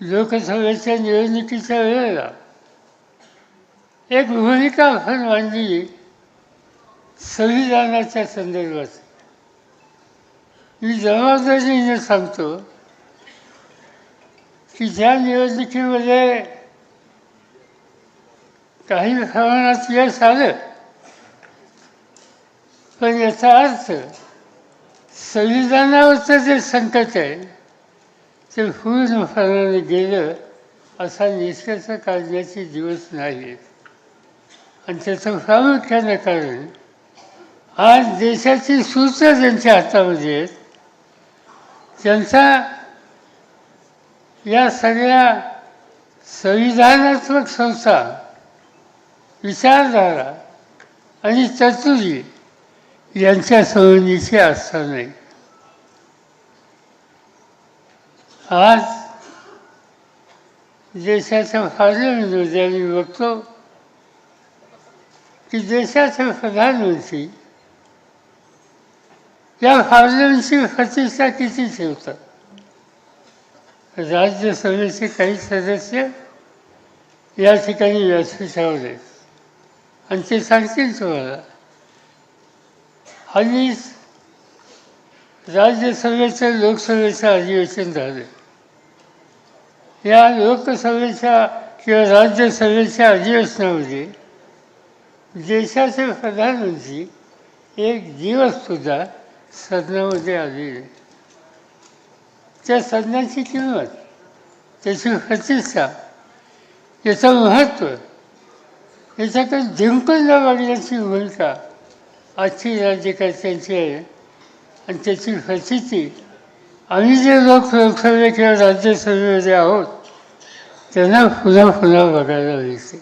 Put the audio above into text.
लोकसभेच्या निवडणुकीच्या वेळेला एक भूमिका आपण मांडली संविधानाच्या संदर्भात. मी जबाबदारीने सांगतो की ज्या निवडणुकीमध्ये काही प्रमाणात यश आलं पण याचा अर्थ संविधानावरचं जे संकट आहे ते पूर्णपणाने गेलं असा निष्कर्ष काढण्याचे दिवस नाही आहेत आणि त्याचं प्रामुख्यानं कारण आज देशाची सूत्र ज्यांच्या हातामध्ये आहेत त्यांचा या सगळ्या संविधानात्मक संस्था विचारधारा आणि चतुरी यांच्या संबंधीची आस्था नाही. आज देशाच्या पार्लमेंटमध्ये मी बघतो की देशाचे प्रधानमंत्री या पार्लमेंटची प्रतिष्ठा किती ठेवतात? राज्यसभेचे काही सदस्य या ठिकाणी व्यासपीठावर आहेत आणि ते सांगतील तुम्हाला हल्ली राज्यसभेचं लोकसभेचं अधिवेशन झालं. या लोकसभेच्या किंवा राज्यसभेच्या अधिवेशनामध्ये देशाचे प्रधानमंत्री एक दिवससुद्धा सदनामध्ये आलेले त्या सदनाची किंमत त्याची प्रतिष्ठा याचं महत्त्व याच्याकडे जिंकून न भूमिका आजची राज्यकर्त्यांची आहे. आणि त्याची प्रचिती आम्ही जे लोक लोकसभे किंवा राज्यसभेमध्ये आहोत त्यांना पुन्हा पुन्हा बघायला मिळते